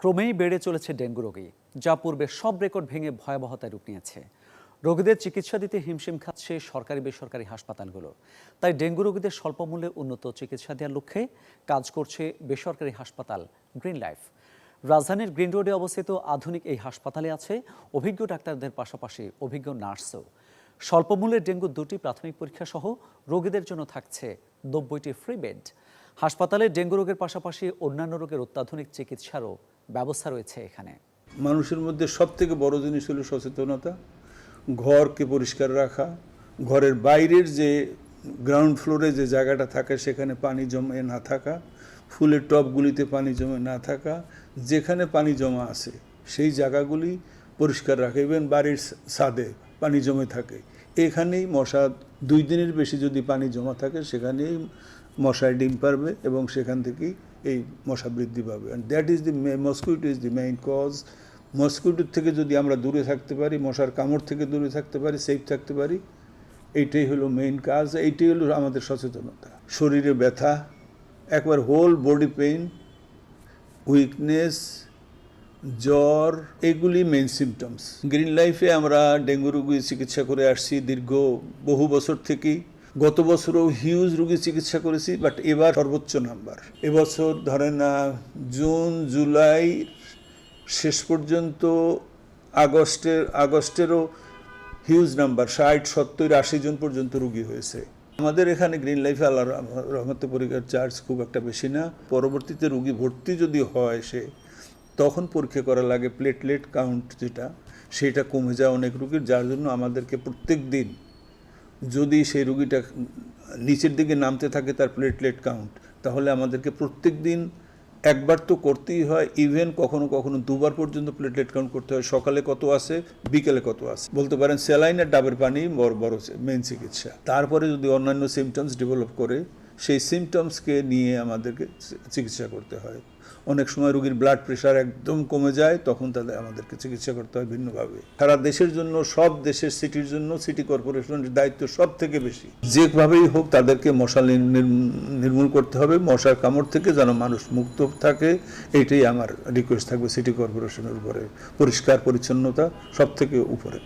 ক্রমেই বেড়ে চলেছে ডেঙ্গু রোগী, যা পূর্বে সব রেকর্ড ভেঙে ভয়াবহতায় রূপ নিয়েছে। রোগীদের চিকিৎসা দিতে হিমশিম খাচ্ছে সরকারি বেসরকারি হাসপাতালগুলো। তাই ডেঙ্গু রোগীদের স্বল্পমূল্যে উন্নত চিকিৎসা দেওয়ার লক্ষ্যে কাজ করছে বেসরকারি হাসপাতাল গ্রিন লাইফ রাজধানীর গ্রিন রোডে অবস্থিত আধুনিক এই হাসপাতালে আছে অভিজ্ঞ ডাক্তারদের পাশাপাশি অভিজ্ঞ নার্সও। স্বল্পমূল্যের ডেঙ্গু দুটি প্রাথমিক পরীক্ষা সহ রোগীদের জন্য থাকছে নব্বইটি ফ্রি বেড হাসপাতালে ডেঙ্গু রোগের পাশাপাশি অন্যান্য রোগের অত্যাধুনিক চিকিৎসারও ব্যবস্থা রয়েছে এখানে। মানুষের মধ্যে সব থেকে বড় জিনিস হলো সচেতনতা, ঘরকে পরিষ্কার রাখা, ঘরের বাইরের যে গ্রাউন্ড ফ্লোরে যে জায়গাটা থাকে সেখানে পানি জমে না থাকা, ফুলের টবগুলিতে পানি জমে না থাকা, যেখানে পানি জমা আছে সেই জায়গাগুলি পরিষ্কার রাখা। ইভেন বাড়ির ছাদে পানি জমে থাকে। এখানেই মশা দুই দিনের বেশি যদি পানি জমা থাকে, সেখানেই মশায় ডিম পারবে এবং সেখান থেকেই এই মশা বৃদ্ধি পাবে। And that is the mosquito is the main cause মস্কুইটোর থেকে যদি আমরা দূরে থাকতে পারি, মশার কামড় থেকে দূরে থাকতে পারি সেফ থাকতে পারি, এইটাই হলো মেইন কাজ এইটাই হলো আমাদের সচেতনতা। শরীরে ব্যথা, একবার হোল বডি পেইন উইকনেস জ্বর এগুলি মেইন সিমটমস গ্রিন লাইফে আমরা ডেঙ্গু রোগী চিকিৎসা করে আসছি দীর্ঘ বহু বছর থেকেই। গত বছরও হিউজ রোগী চিকিৎসা করেছি বাট এবার সর্বোচ্চ নাম্বার এবছর ধরেন আহ, জুন জুলাই শেষ পর্যন্ত আগস্টের আগস্টেরও হিউজ নাম্বার ষাট সত্তর আশি জন পর্যন্ত রুগী হয়েছে। আমাদের এখানে গ্রিন লাইফে আল্লাহ রহমতে পরীক্ষার চার্জ খুব একটা বেশি না। পরবর্তীতে রুগী ভর্তি যদি হয় সে তখন পরীক্ষা করা লাগে প্লেটলেট কাউন্ট যেটা, সেটা কমে যায় অনেক রোগীর, যার জন্য আমাদেরকে প্রত্যেক দিন যদি সেই রুগীটা নিচের দিকে নামতে থাকে তার প্লেটলেট কাউন্ট তাহলে আমাদেরকে প্রত্যেক দিন একবার তো করতেই হয় ইভেন কখনো কখনো দুবার পর্যন্ত প্লেটলেট কাউন্ট করতে হয়, সকালে কত আছে বিকেলে কত আছে বলতে পারেন, স্যালাইন আর ডাবের পানি বড় বড় মেন চিকিৎসা। তারপরে যদি অন্যান্য সিমটমস ডেভেলপ করে সেই সিমটমসকে নিয়ে আমাদেরকে চিকিৎসা করতে হয়। অনেক সময় রোগীর ব্লাড প্রেশার একদম কমে যায়, তখন তাদের আমাদেরকে চিকিৎসা করতে হয় ভিন্নভাবে। সারা দেশের জন্য, সব দেশের সিটির জন্য সিটি কর্পোরেশনের দায়িত্ব সব থেকে বেশি। যেভাবেই হোক, তাদেরকে মশা নির- নির- নির্মূল করতে হবে, মশার কামড় থেকে যেন মানুষ মুক্ত থাকে, এটাই আমার রিকোয়েস্ট থাকবে সিটি কর্পোরেশনের উপরে। পরিষ্কার, পরিচ্ছন্নতা সব থেকে উপরে।